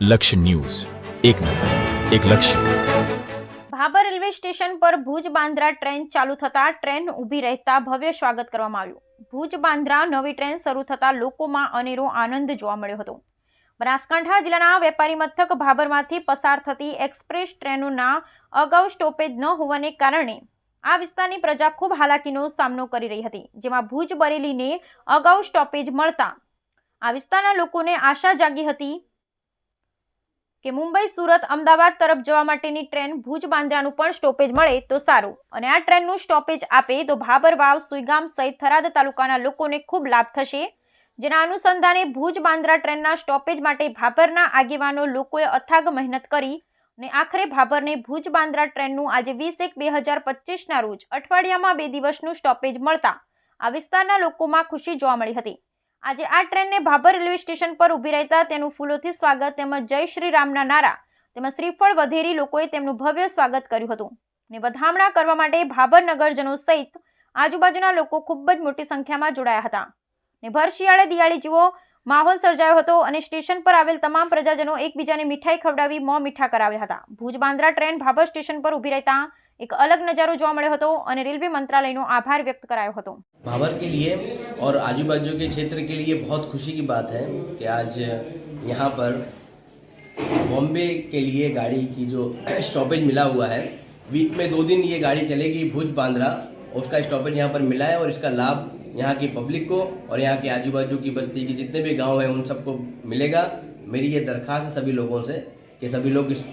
લક્ષ્ય ન્યૂઝ. એક નજર, એક લક્ષ્ય. ભાભર રેલવે સ્ટેશન પર ભુજ બાંદ્રા ટ્રેન ચાલુ થતા ટ્રેન ઊભી રહેતા ભવ્ય સ્વાગત કરવામાં આવ્યું. ભુજ બાંદ્રા નવી ટ્રેન શરૂ થતા લોકોમાં અનેરો આનંદ જોવા મળ્યો હતો. બનાસકાંઠા જિલ્લાના વેપારી મથક ભાભરમાંથી પસાર થતી એક્સપ્રેસ ટ્રેનોના અગાઉ સ્ટોપેજ ન હોવાને કારણે આ વિસ્તારની પ્રજા ખૂબ હાલાકીનો સામનો કરી રહી હતી, જેમાં ભુજ બરેલીને અગાઉ સ્ટોપેજ મળતા આ વિસ્તારના લોકોને આશા જાગી હતી કે મુંબઈ, સુરત, અમદાવાદ તરફ જવા માટેની ટ્રેન ભુજ બાંદ્રાનું પણ સ્ટોપેજ મળે તો સારું. અને આ ટ્રેનનું સ્ટોપેજ આપે તો ભાબર વાવ, સુઈગામ સહિત થરાદ તાલુકાના લોકોને ખૂબ લાભ થશે. જેના અનુસંધાને ભુજ બાંદ્રા ટ્રેનના સ્ટોપેજ માટે ભાભરના આગેવાનો લોકોએ અથાગ મહેનત કરી અને આખરે ભાભરને ભુજ બાંદ્રા ટ્રેનનું આજે વીસ એક બે હજાર પચીસના રોજ અઠવાડિયામાં બે દિવસનું સ્ટોપેજ મળતા આ વિસ્તારના લોકોમાં ખુશી જોવા મળી હતી. આજે આ ટ્રેનને ભાભર રેલવે સ્ટેશન પર ઊભી રહેતા તેનું ફૂલોથી સ્વાગત તેમજ જય શ્રી રામના નારા તેમજ શ્રીફળ વધેરી લોકોએ તેમનું ભવ્ય સ્વાગત કર્યું હતું. ને વધામણા કરવા માટે ભાભર નગરજનો સહિત આજુબાજુના લોકો ખૂબ જ મોટી સંખ્યામાં જોડાયા હતા. ને ભર શિયાળે દિવાળી જેવો માહોલ સર્જાયો હતો અને સ્ટેશન પર આવેલ તમામ પ્રજાજનો એકબીજાને મીઠાઈ ખવડાવી મોં મીઠા કરાવ્યા હતા. ભુજ બાંદ્રા ટ્રેન ભાભર સ્ટેશન પર ઊભી રહેતા એક અલગ નજારો જોવા મળ્યો હતો અને રેલવે મંત્રાલયનો આભાર વ્યક્ત કરાયો હતો भाबर के लिए और आजू बाजू के क्षेत्र के लिए बहुत खुशी की बात है कि आज यहाँ पर बॉम्बे के लिए गाड़ी की जो स्टॉपेज मिला हुआ है वीक में दो दिन ये गाड़ी चलेगी भुज बांद्रा और उसका स्टॉपेज यहाँ पर मिला है और इसका लाभ यहाँ की पब्लिक को और यहाँ के आजू बाजू की बस्ती के जितने भी गांव हैं उन सबको मिलेगा मेरी ये दरख्वास्त है सभी लोगों से कि सभी लोग इस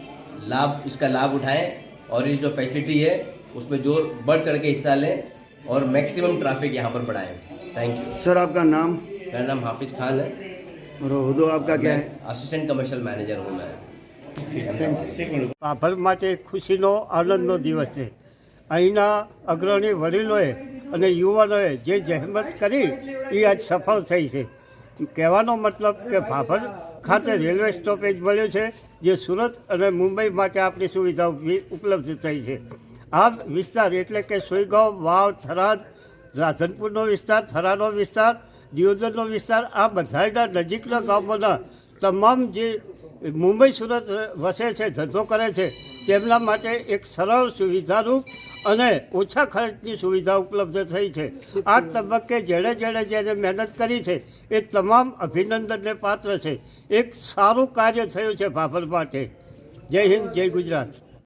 लाभ इसका लाभ उठाएं और ये जो फैसिलिटी है उसमें जोर बढ़ चढ़ के हिस्सा लें और मैक्सिमम ट्रैफिक यहाँ पर बढ़ाएं थैंक यू सर आपका नाम मेरा नाम हाफिज खान है और उहदो आपका क्या है असिस्टेंट कमर्शियल मैनेजर हूँ मैं ભાભર માટે ખુશીનો આનંદનો દિવસ છે અહીંના અગ્રણી વડીલોએ અને યુવાનોએ જે જહેમત કરી એ આજ સફળ થઈ છે કહેવાનો મતલબ કે ભાભર ખાતે રેલવે સ્ટોપેજ મળ્યો છે, જે સુરત અને મુંબઈ માટે આપણી સુવિધા ઉભી- ઉપલબ્ધ થઈ છે. આ વિસ્તાર એટલે કે સોયગાંવ વાવ, થરાદ, રાધનપુરનો વિસ્તાર થરાનો વિસ્તાર, દિયોદરનો વિસ્તાર, આ બધાયના નજીકના ગામોના તમામ જે મુંબઈ, સુરત વસે છે, ધંધો કરે છે, તેમના માટે એક સરળ સુવિધારૂપ અને ઓછા ખર્ચની સુવિધા ઉપલબ્ધ થઈ છે. આ તબક્કે જેણે જેણે જેને મહેનત કરી છે, એ તમામ અભિનંદનને પાત્ર છે. એક સારું કાર્ય થયું છે ભાભર માટે જય હિન્દ, જય ગુજરાત.